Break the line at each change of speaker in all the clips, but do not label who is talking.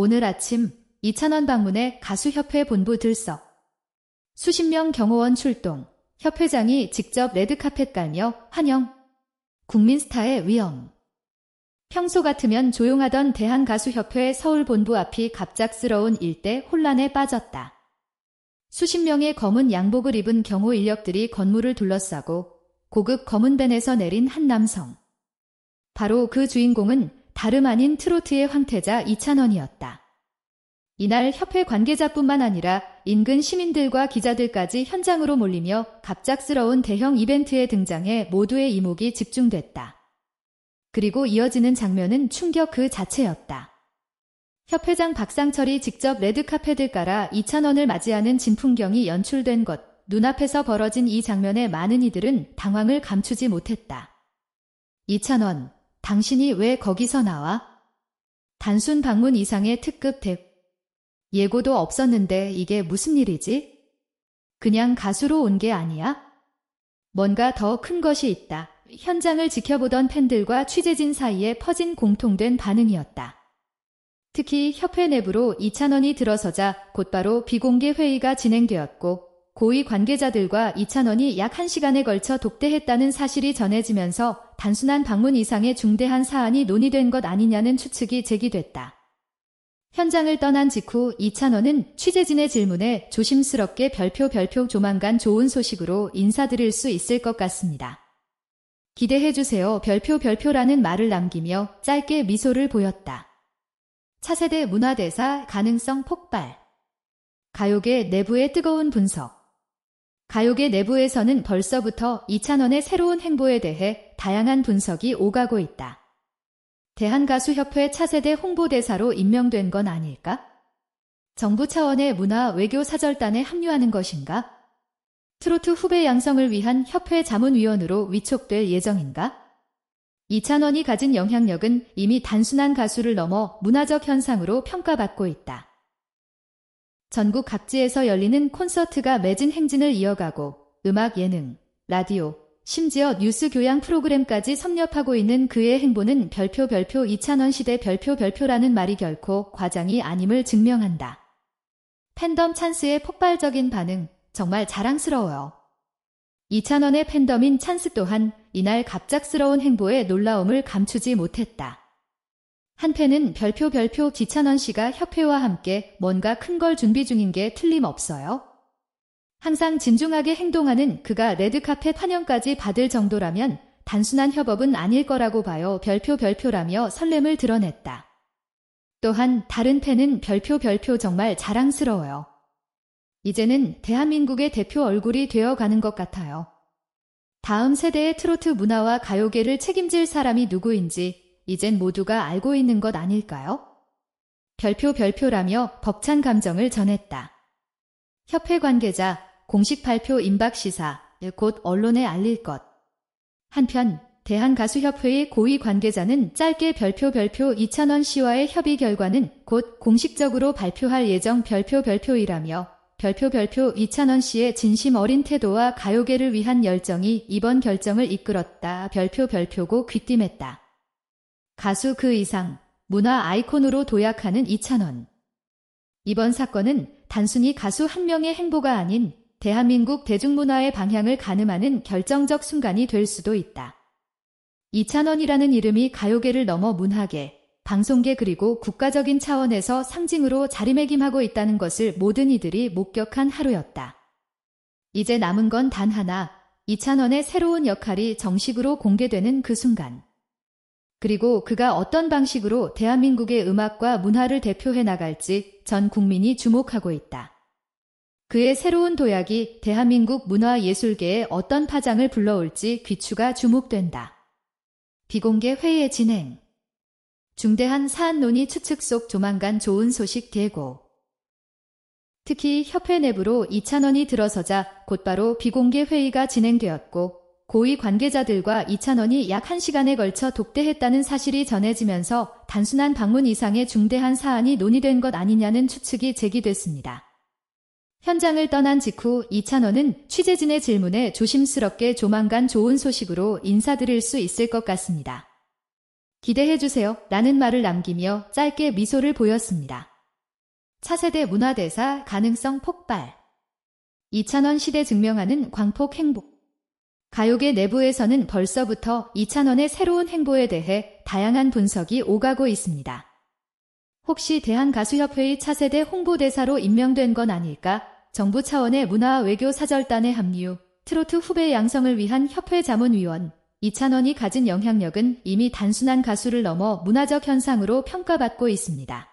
오늘 아침 이찬원 방문에 가수협회 본부 들썩. 수십 명 경호원 출동. 협회장이 직접 레드카펫 깔며 환영. 국민 스타의 위엄. 평소 같으면 조용하던 대한가수협회 서울본부 앞이 갑작스러운 일대 혼란에 빠졌다. 수십 명의 검은 양복을 입은 경호 인력들이 건물을 둘러싸고 고급 검은 벤에서 내린 한 남성. 바로 그 주인공은 다름 아닌 트로트의 황태자 이찬원이었다. 이날 협회 관계자뿐만 아니라 인근 시민들과 기자들까지 현장으로 몰리며 갑작스러운 대형 이벤트에 등장해 모두의 이목이 집중됐다. 그리고 이어지는 장면은 충격 그 자체였다. 협회장 박상철이 직접 레드카펫을 깔아 이찬원을 맞이하는 진풍경이 연출된 것, 눈앞에서 벌어진 이 장면에 많은 이들은 당황을 감추지 못했다. 이찬원, 당신이 왜 거기서 나와? 단순 방문 이상의 특급 대 예고도 없었는데 이게 무슨 일이지? 그냥 가수로 온 게 아니야? 뭔가 더 큰 것이 있다. 현장을 지켜보던 팬들과 취재진 사이에 퍼진 공통된 반응이었다. 특히 협회 내부로 이찬원이 들어서자 곧바로 비공개 회의가 진행되었고 고위 관계자들과 이찬원이 약 1시간에 걸쳐 독대했다는 사실이 전해지면서 단순한 방문 이상의 중대한 사안이 논의된 것 아니냐는 추측이 제기됐다. 현장을 떠난 직후 이찬원은 취재진의 질문에 조심스럽게 별표 별표 조만간 좋은 소식으로 인사드릴 수 있을 것 같습니다. 기대해주세요 별표 별표라는 말을 남기며 짧게 미소를 보였다. 차세대 문화대사 가능성 폭발. 가요계 내부의 뜨거운 분석. 가요계 내부에서는 벌써부터 이찬원의 새로운 행보에 대해 다양한 분석이 오가고 있다. 대한가수협회 차세대 홍보대사로 임명된 건 아닐까? 정부 차원의 문화 외교 사절단에 합류하는 것인가? 트로트 후배 양성을 위한 협회 자문위원으로 위촉될 예정인가? 이찬원이 가진 영향력은 이미 단순한 가수를 넘어 문화적 현상으로 평가받고 있다. 전국 각지에서 열리는 콘서트가 매진 행진을 이어가고 음악 예능, 라디오, 심지어 뉴스 교양 프로그램까지 섭렵하고 있는 그의 행보는 별표 별표 이찬원 시대 별표 별표라는 말이 결코 과장이 아님을 증명한다. 팬덤 찬스의 폭발적인 반응 정말 자랑스러워요. 이찬원의 팬덤인 찬스 또한 이날 갑작스러운 행보에 놀라움을 감추지 못했다. 한 팬은 별표 별표 지찬원 씨가 협회와 함께 뭔가 큰 걸 준비 중인 게 틀림없어요. 항상 진중하게 행동하는 그가 레드카펫 환영까지 받을 정도라면 단순한 협업은 아닐 거라고 봐요. 별표 별표라며 설렘을 드러냈다. 또한 다른 팬은 별표 별표 정말 자랑스러워요. 이제는 대한민국의 대표 얼굴이 되어 가는 것 같아요. 다음 세대의 트로트 문화와 가요계를 책임질 사람이 누구인지 이젠 모두가 알고 있는 것 아닐까요? 별표 별표라며 벅찬 감정을 전했다. 협회 관계자 공식 발표 임박 시사 곧 언론에 알릴 것. 한편 대한가수협회의 고위 관계자는 짧게 별표 별표 이찬원 씨와의 협의 결과는 곧 공식적으로 발표할 예정 별표 별표이라며 별표 별표 이찬원 씨의 진심 어린 태도와 가요계를 위한 열정이 이번 결정을 이끌었다. 별표 별표고 귀띔했다. 가수 그 이상 문화 아이콘으로 도약하는 이찬원. 이번 사건은 단순히 가수 한 명의 행보가 아닌 대한민국 대중문화의 방향을 가늠하는 결정적 순간이 될 수도 있다. 이찬원이라는 이름이 가요계를 넘어 문화계, 방송계 그리고 국가적인 차원에서 상징으로 자리매김하고 있다는 것을 모든 이들이 목격한 하루였다. 이제 남은 건 단 하나, 이찬원의 새로운 역할이 정식으로 공개되는 그 순간. 그리고 그가 어떤 방식으로 대한민국의 음악과 문화를 대표해 나갈지 전 국민이 주목하고 있다. 그의 새로운 도약이 대한민국 문화예술계에 어떤 파장을 불러올지 귀추가 주목된다. 비공개 회의 진행 중대한 사안 논의 추측 속 조만간 좋은 소식 대고 특히 협회 내부로 이찬원이 들어서자 곧바로 비공개 회의가 진행되었고 고위 관계자들과 이찬원이 약 1시간에 걸쳐 독대했다는 사실이 전해지면서 단순한 방문 이상의 중대한 사안이 논의된 것 아니냐는 추측이 제기됐습니다. 현장을 떠난 직후 이찬원은 취재진의 질문에 조심스럽게 조만간 좋은 소식으로 인사드릴 수 있을 것 같습니다. 기대해주세요. 라는 말을 남기며 짧게 미소를 보였습니다. 차세대 문화대사 가능성 폭발. 이찬원 시대 증명하는 광폭 행복. 가요계 내부에서는 벌써부터 이찬원의 새로운 행보에 대해 다양한 분석이 오가고 있습니다. 혹시 대한가수협회의 차세대 홍보대사로 임명된 건 아닐까? 정부 차원의 문화 외교 사절단의 합류, 트로트 후배 양성을 위한 협회 자문위원, 이찬원이 가진 영향력은 이미 단순한 가수를 넘어 문화적 현상으로 평가받고 있습니다.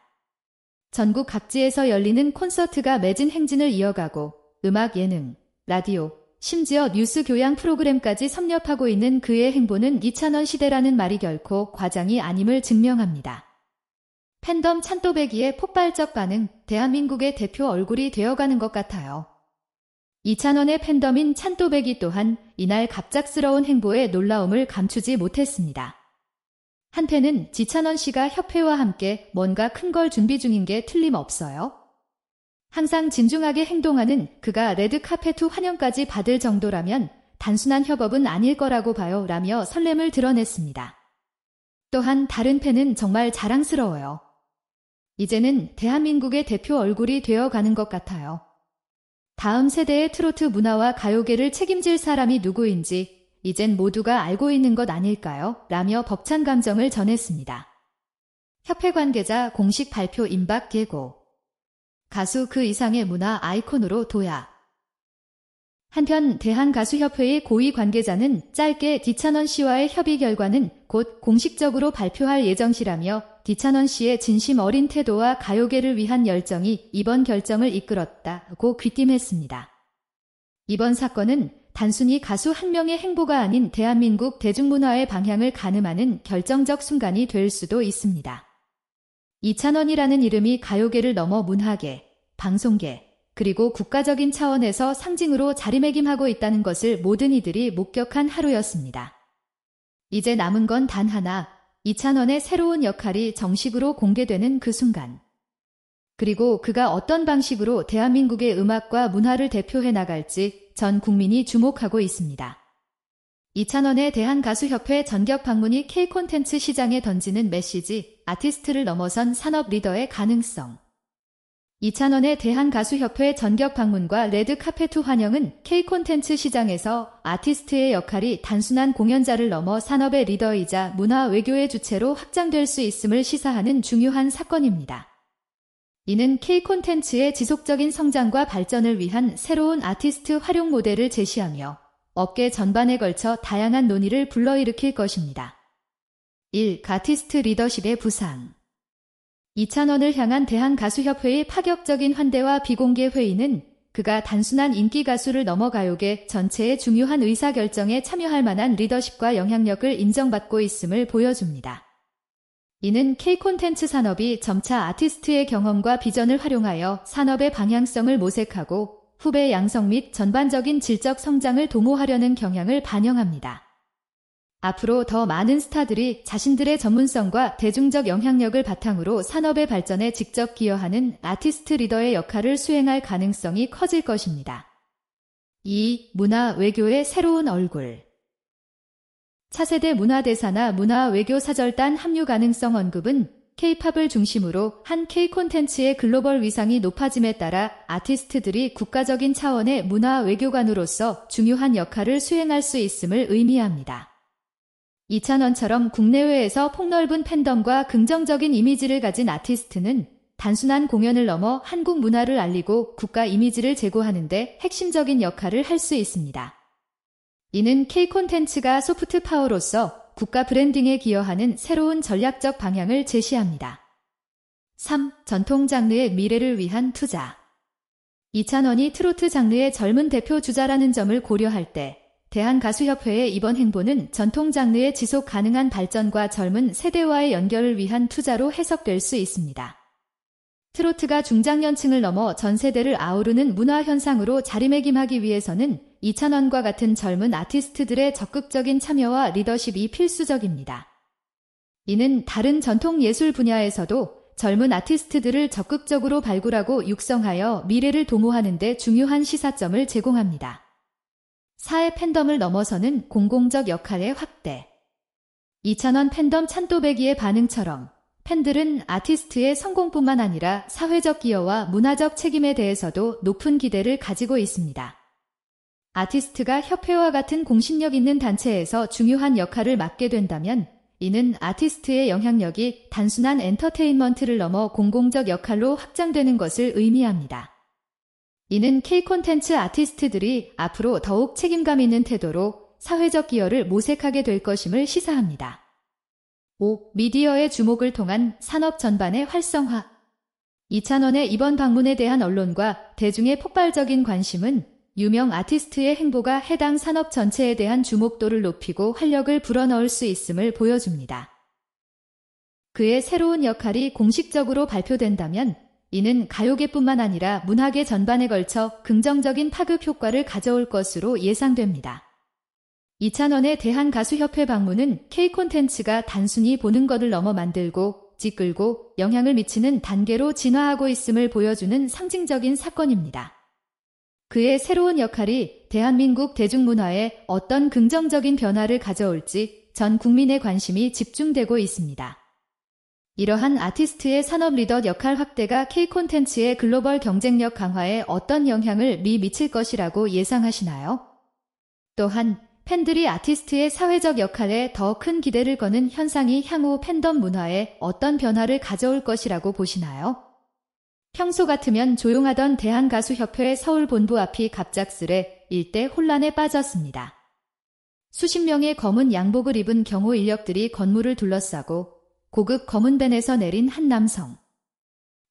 전국 각지에서 열리는 콘서트가 매진 행진을 이어가고 음악 예능, 라디오, 심지어 뉴스 교양 프로그램까지 섭렵하고 있는 그의 행보는 이찬원 시대라는 말이 결코 과장이 아님을 증명합니다. 팬덤 찬또배기의 폭발적 반응, 대한민국의 대표 얼굴이 되어가는 것 같아요. 이찬원의 팬덤인 찬또배기 또한 이날 갑작스러운 행보에 놀라움을 감추지 못했습니다. 한편은 지찬원 씨가 협회와 함께 뭔가 큰 걸 준비 중인 게 틀림없어요. 항상 진중하게 행동하는 그가 레드 카페 투 환영까지 받을 정도라면 단순한 협업은 아닐 거라고 봐요 라며 설렘을 드러냈습니다. 또한 다른 팬은 정말 자랑스러워요. 이제는 대한민국의 대표 얼굴이 되어 가는 것 같아요. 다음 세대의 트로트 문화와 가요계를 책임질 사람이 누구인지 이젠 모두가 알고 있는 것 아닐까요? 라며 벅찬 감정을 전했습니다. 협회 관계자 공식 발표 임박 계고 가수 그 이상의 문화 아이콘으로 도약 한편 대한가수협회의 고위 관계자는 짧게 디찬원 씨와의 협의 결과는 곧 공식적으로 발표할 예정시라며 디찬원 씨의 진심 어린 태도와 가요계를 위한 열정이 이번 결정을 이끌었다고 귀띔했습니다. 이번 사건은 단순히 가수 한 명의 행보가 아닌 대한민국 대중문화의 방향을 가늠하는 결정적 순간이 될 수도 있습니다. 이찬원이라는 이름이 가요계를 넘어 문화계, 방송계, 그리고 국가적인 차원에서 상징으로 자리매김하고 있다는 것을 모든 이들이 목격한 하루였습니다. 이제 남은 건 단 하나, 이찬원의 새로운 역할이 정식으로 공개되는 그 순간. 그리고 그가 어떤 방식으로 대한민국의 음악과 문화를 대표해 나갈지 전 국민이 주목하고 있습니다. 이찬원의 대한가수협회 전격 방문이 K 콘텐츠 시장에 던지는 메시지, 아티스트를 넘어선 산업 리더의 가능성. 이찬원의 대한가수협회 전격 방문과 레드 카페트 환영은 K 콘텐츠 시장에서 아티스트의 역할이 단순한 공연자를 넘어 산업의 리더이자 문화 외교의 주체로 확장될 수 있음을 시사하는 중요한 사건입니다. 이는 K 콘텐츠의 지속적인 성장과 발전을 위한 새로운 아티스트 활용 모델을 제시하며 업계 전반에 걸쳐 다양한 논의를 불러일으킬 것입니다. 1. 가티스트 리더십의 부상 이찬원을 향한 대한가수협회의 파격적인 환대와 비공개 회의는 그가 단순한 인기 가수를 넘어 가요계 전체의 중요한 의사결정에 참여할 만한 리더십과 영향력을 인정받고 있음을 보여줍니다. 이는 K 콘텐츠 산업이 점차 아티스트의 경험과 비전을 활용하여 산업의 방향성을 모색하고 후배 양성 및 전반적인 질적 성장을 도모하려는 경향을 반영합니다. 앞으로 더 많은 스타들이 자신들의 전문성과 대중적 영향력을 바탕으로 산업의 발전에 직접 기여하는 아티스트 리더의 역할을 수행할 가능성이 커질 것입니다. 2. 문화 외교의 새로운 얼굴 차세대 문화대사나 문화 외교 사절단 합류 가능성 언급은 K-팝을 중심으로 한 K 콘텐츠의 글로벌 위상이 높아짐에 따라 아티스트들이 국가적인 차원의 문화 외교관으로서 중요한 역할을 수행할 수 있음을 의미합니다. 이찬원처럼 국내외에서 폭넓은 팬덤과 긍정적인 이미지를 가진 아티스트는 단순한 공연을 넘어 한국 문화를 알리고 국가 이미지를 제고하는데 핵심적인 역할을 할 수 있습니다. 이는 K 콘텐츠가 소프트 파워로서 국가 브랜딩에 기여하는 새로운 전략적 방향을 제시합니다. 3. 전통 장르의 미래를 위한 투자. 이찬원이 트로트 장르의 젊은 대표 주자라는 점을 고려할 때 대한가수협회의 이번 행보는 전통 장르의 지속 가능한 발전과 젊은 세대와의 연결을 위한 투자로 해석될 수 있습니다. 트로트가 중장년층을 넘어 전 세대를 아우르는 문화 현상으로 자리매김하기 위해서는 이찬원과 같은 젊은 아티스트들의 적극적인 참여와 리더십이 필수적입니다. 이는 다른 전통 예술 분야에서도 젊은 아티스트들을 적극적으로 발굴하고 육성하여 미래를 도모하는 데 중요한 시사점을 제공합니다. 사회 팬덤을 넘어서는 공공적 역할의 확대. 이찬원 팬덤 찬또배기의 반응처럼 팬들은 아티스트의 성공뿐만 아니라 사회적 기여와 문화적 책임에 대해서도 높은 기대를 가지고 있습니다. 아티스트가 협회와 같은 공신력 있는 단체에서 중요한 역할을 맡게 된다면 이는 아티스트의 영향력이 단순한 엔터테인먼트를 넘어 공공적 역할로 확장되는 것을 의미합니다. 이는 K 콘텐츠 아티스트들이 앞으로 더욱 책임감 있는 태도로 사회적 기여를 모색하게 될 것임을 시사합니다. 5. 미디어의 주목을 통한 산업 전반의 활성화. 이찬원의 이번 방문에 대한 언론과 대중의 폭발적인 관심은 유명 아티스트의 행보가 해당 산업 전체에 대한 주목도를 높이고 활력을 불어넣을 수 있음을 보여줍니다. 그의 새로운 역할이 공식적으로 발표된다면 이는 가요계뿐만 아니라 문화계 전반에 걸쳐 긍정적인 파급 효과를 가져올 것으로 예상됩니다. 이찬원의 대한가수협회 방문은 K콘텐츠가 단순히 보는 것을 넘어 만들고 짓끌고 영향을 미치는 단계로 진화하고 있음을 보여주는 상징적인 사건입니다. 그의 새로운 역할이 대한민국 대중문화에 어떤 긍정적인 변화를 가져올지 전 국민의 관심이 집중되고 있습니다. 이러한 아티스트의 산업 리더 역할 확대가 K콘텐츠의 글로벌 경쟁력 강화에 어떤 영향을 미 미칠 것이라고 예상하시나요? 또한 팬들이 아티스트의 사회적 역할에 더 큰 기대를 거는 현상이 향후 팬덤 문화에 어떤 변화를 가져올 것이라고 보시나요? 평소 같으면 조용하던 대한가수협회 서울 본부 앞이 갑작스레 일대 혼란에 빠졌습니다. 수십 명의 검은 양복을 입은 경호 인력들이 건물을 둘러싸고 고급 검은 벤에서 내린 한 남성.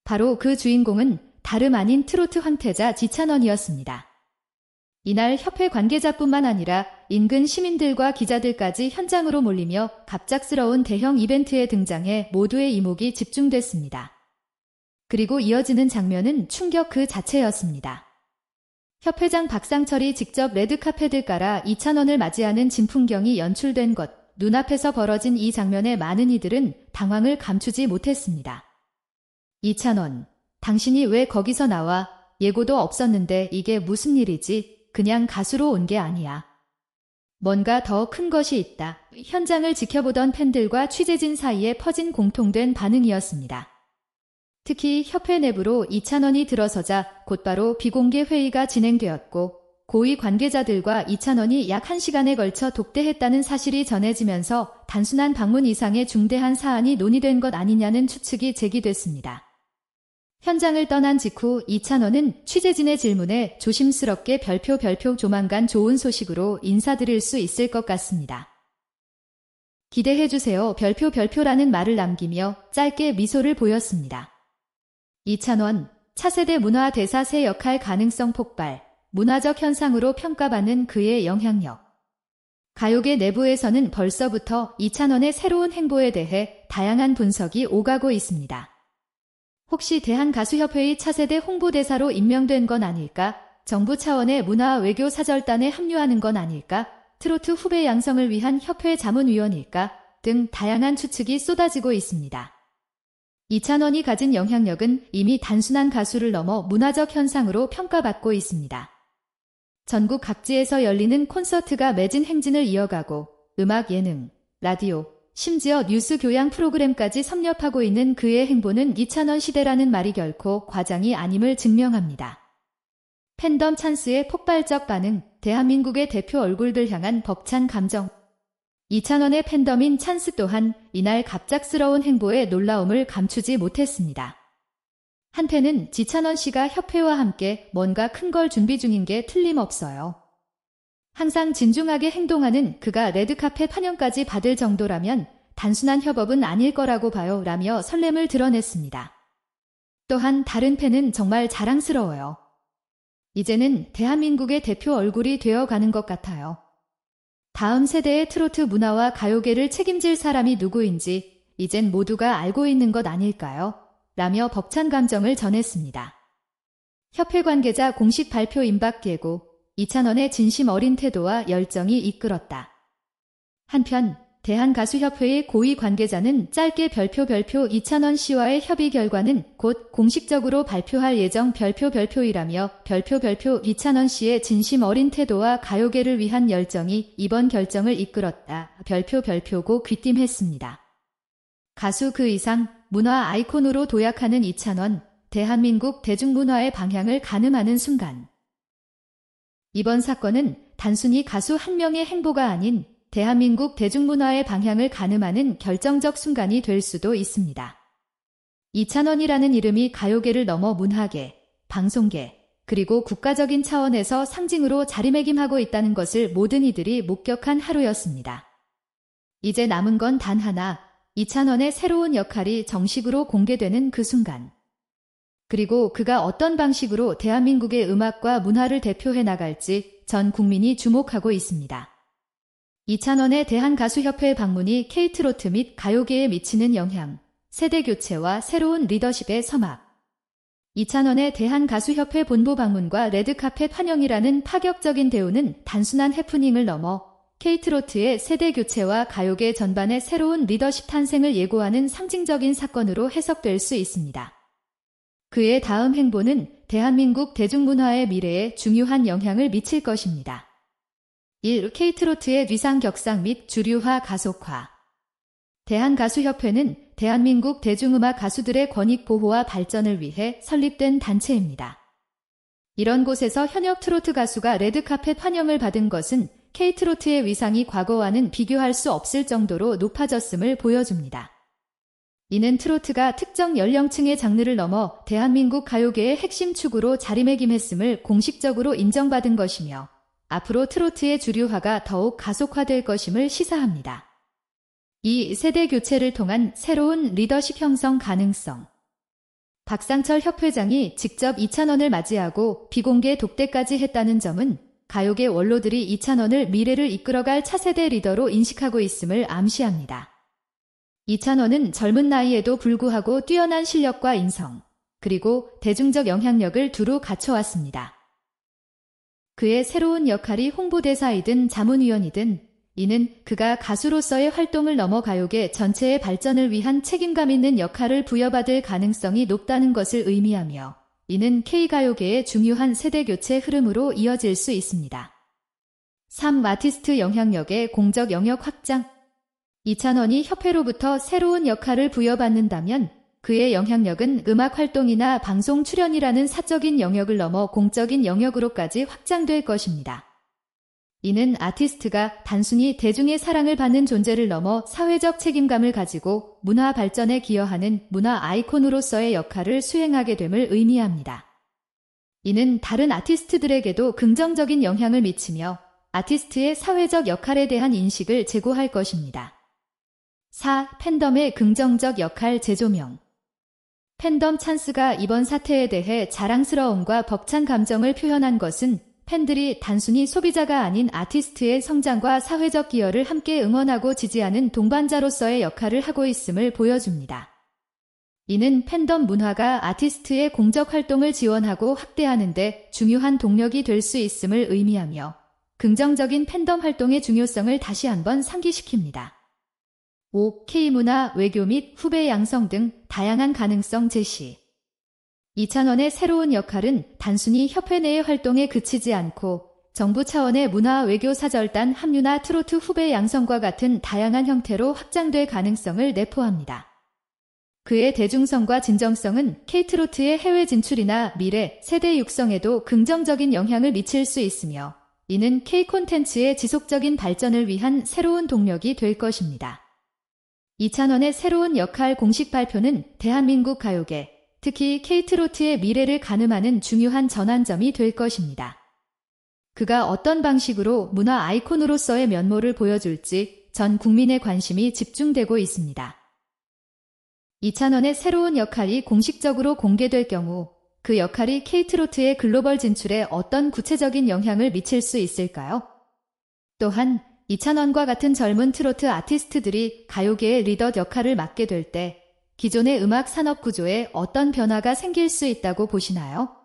바로 그 주인공은 다름 아닌 트로트 황태자 지찬원이었습니다. 이날 협회 관계자뿐만 아니라 인근 시민들과 기자들까지 현장으로 몰리며 갑작스러운 대형 이벤트에 등장해 모두의 이목이 집중됐습니다. 그리고 이어지는 장면은 충격 그 자체였습니다. 협회장 박상철이 직접 레드카펫을 깔아 이찬원을 맞이하는 진풍경이 연출된 것, 눈앞에서 벌어진 이 장면에 많은 이들은 당황을 감추지 못했습니다. 이찬원, 당신이 왜 거기서 나와? 예고도 없었는데 이게 무슨 일이지? 그냥 가수로 온 게 아니야. 뭔가 더 큰 것이 있다. 현장을 지켜보던 팬들과 취재진 사이에 퍼진 공통된 반응이었습니다. 특히 협회 내부로 이찬원이 들어서자 곧바로 비공개 회의가 진행되었고 고위 관계자들과 이찬원이 약 1시간에 걸쳐 독대했다는 사실이 전해지면서 단순한 방문 이상의 중대한 사안이 논의된 것 아니냐는 추측이 제기됐습니다. 현장을 떠난 직후 이찬원은 취재진의 질문에 조심스럽게 별표 별표 조만간 좋은 소식으로 인사드릴 수 있을 것 같습니다. 기대해주세요 별표 별표라는 말을 남기며 짧게 미소를 보였습니다. 이찬원, 차세대 문화 대사 새 역할 가능성 폭발, 문화적 현상으로 평가받는 그의 영향력. 가요계 내부에서는 벌써부터 이찬원의 새로운 행보에 대해 다양한 분석이 오가고 있습니다. 혹시 대한가수협회의 차세대 홍보대사로 임명된 건 아닐까? 정부 차원의 문화 외교 사절단에 합류하는 건 아닐까? 트로트 후배 양성을 위한 협회 자문위원일까? 등 다양한 추측이 쏟아지고 있습니다. 이찬원이 가진 영향력은 이미 단순한 가수를 넘어 문화적 현상으로 평가받고 있습니다. 전국 각지에서 열리는 콘서트가 매진 행진을 이어가고 음악 예능, 라디오, 심지어 뉴스 교양 프로그램까지 섭렵하고 있는 그의 행보는 이찬원 시대라는 말이 결코 과장이 아님을 증명합니다. 팬덤 찬스의 폭발적 반응, 대한민국의 대표 얼굴들 향한 벅찬 감정. 이찬원의 팬덤인 찬스 또한 이날 갑작스러운 행보에 놀라움을 감추지 못했습니다. 한편은 지찬원 씨가 협회와 함께 뭔가 큰 걸 준비 중인 게 틀림없어요. 항상 진중하게 행동하는 그가 레드카펫 환영까지 받을 정도라면 단순한 협업은 아닐 거라고 봐요 라며 설렘을 드러냈습니다. 또한 다른 팬은 정말 자랑스러워요. 이제는 대한민국의 대표 얼굴이 되어 가는 것 같아요. 다음 세대의 트로트 문화와 가요계를 책임질 사람이 누구인지 이젠 모두가 알고 있는 것 아닐까요? 라며 벅찬 감정을 전했습니다. 협회 관계자 공식 발표 임박 예고 이찬원의 진심 어린 태도와 열정이 이끌었다. 한편 대한가수협회의 고위 관계자는 짧게 별표 별표 이찬원 씨와의 협의 결과는 곧 공식적으로 발표할 예정 별표 별표이라며 별표 별표 이찬원 씨의 진심 어린 태도와 가요계를 위한 열정이 이번 결정을 이끌었다. 별표 별표고 귀띔했습니다. 가수 그 이상 문화 아이콘으로 도약하는 이찬원, 대한민국 대중문화의 방향을 가늠하는 순간. 이번 사건은 단순히 가수 한 명의 행보가 아닌 대한민국 대중문화의 방향을 가늠하는 결정적 순간이 될 수도 있습니다. 이찬원이라는 이름이 가요계를 넘어 문화계, 방송계, 그리고 국가적인 차원에서 상징으로 자리매김하고 있다는 것을 모든 이들이 목격한 하루였습니다. 이제 남은 건 단 하나, 이찬원의 새로운 역할이 정식으로 공개되는 그 순간. 그리고 그가 어떤 방식으로 대한민국의 음악과 문화를 대표해 나갈지 전 국민이 주목하고 있습니다. 이찬원의 대한가수협회 방문이 케이트로트 및 가요계에 미치는 영향, 세대 교체와 새로운 리더십의 서막. 이찬원의 대한가수협회 본부 방문과 레드카펫 환영이라는 파격적인 대우는 단순한 해프닝을 넘어 케이트로트의 세대 교체와 가요계 전반의 새로운 리더십 탄생을 예고하는 상징적인 사건으로 해석될 수 있습니다. 그의 다음 행보는 대한민국 대중문화의 미래에 중요한 영향을 미칠 것입니다. 1. 케이트로트의 위상 격상 및 주류화 가속화 대한가수협회는 대한민국 대중음악 가수들의 권익 보호와 발전을 위해 설립된 단체입니다. 이런 곳에서 현역 트로트 가수가 레드카펫 환영을 받은 것은 케이트로트의 위상이 과거와는 비교할 수 없을 정도로 높아졌음을 보여줍니다. 이는 트로트가 특정 연령층의 장르를 넘어 대한민국 가요계의 핵심 축으로 자리매김했음을 공식적으로 인정받은 것이며 앞으로 트로트의 주류화가 더욱 가속화될 것임을 시사합니다. 이 세대 교체를 통한 새로운 리더십 형성 가능성. 박상철 협회장이 직접 이찬원을 맞이하고 비공개 독대까지 했다는 점은 가요계 원로들이 이찬원을 미래를 이끌어갈 차세대 리더로 인식하고 있음을 암시합니다. 이찬원은 젊은 나이에도 불구하고 뛰어난 실력과 인성, 그리고 대중적 영향력을 두루 갖춰왔습니다. 그의 새로운 역할이 홍보대사이든 자문위원이든 이는 그가 가수로서의 활동을 넘어 가요계 전체의 발전을 위한 책임감 있는 역할을 부여받을 가능성이 높다는 것을 의미하며 이는 K가요계의 중요한 세대교체 흐름으로 이어질 수 있습니다. 3. 아티스트 영향력의 공적 영역 확장 이찬원이 협회로부터 새로운 역할을 부여받는다면 그의 영향력은 음악 활동이나 방송 출연이라는 사적인 영역을 넘어 공적인 영역으로까지 확장될 것입니다. 이는 아티스트가 단순히 대중의 사랑을 받는 존재를 넘어 사회적 책임감을 가지고 문화 발전에 기여하는 문화 아이콘으로서의 역할을 수행하게 됨을 의미합니다. 이는 다른 아티스트들에게도 긍정적인 영향을 미치며 아티스트의 사회적 역할에 대한 인식을 제고할 것입니다. 4. 팬덤의 긍정적 역할 재조명 팬덤 찬스가 이번 사태에 대해 자랑스러움과 벅찬 감정을 표현한 것은 팬들이 단순히 소비자가 아닌 아티스트의 성장과 사회적 기여를 함께 응원하고 지지하는 동반자로서의 역할을 하고 있음을 보여줍니다. 이는 팬덤 문화가 아티스트의 공적 활동을 지원하고 확대하는데 중요한 동력이 될 수 있음을 의미하며 긍정적인 팬덤 활동의 중요성을 다시 한번 상기시킵니다. 5. K문화, 외교 및 후배 양성 등 다양한 가능성 제시. 이찬원의 새로운 역할은 단순히 협회 내의 활동에 그치지 않고 정부 차원의 문화 외교 사절단 합류나 트로트 후배 양성과 같은 다양한 형태로 확장될 가능성을 내포합니다. 그의 대중성과 진정성은 K트로트의 해외 진출이나 미래, 세대 육성에도 긍정적인 영향을 미칠 수 있으며 이는 K 콘텐츠의 지속적인 발전을 위한 새로운 동력이 될 것입니다. 이찬원의 새로운 역할 공식 발표는 대한민국 가요계, 특히 케이트로트의 미래를 가늠하는 중요한 전환점이 될 것입니다. 그가 어떤 방식으로 문화 아이콘으로서의 면모를 보여줄지 전 국민의 관심이 집중되고 있습니다. 이찬원의 새로운 역할이 공식적으로 공개될 경우 그 역할이 케이트로트의 글로벌 진출에 어떤 구체적인 영향을 미칠 수 있을까요? 또한 이찬원과 같은 젊은 트로트 아티스트들이 가요계의 리더 역할을 맡게 될때 기존의 음악 산업 구조에 어떤 변화가 생길 수 있다고 보시나요?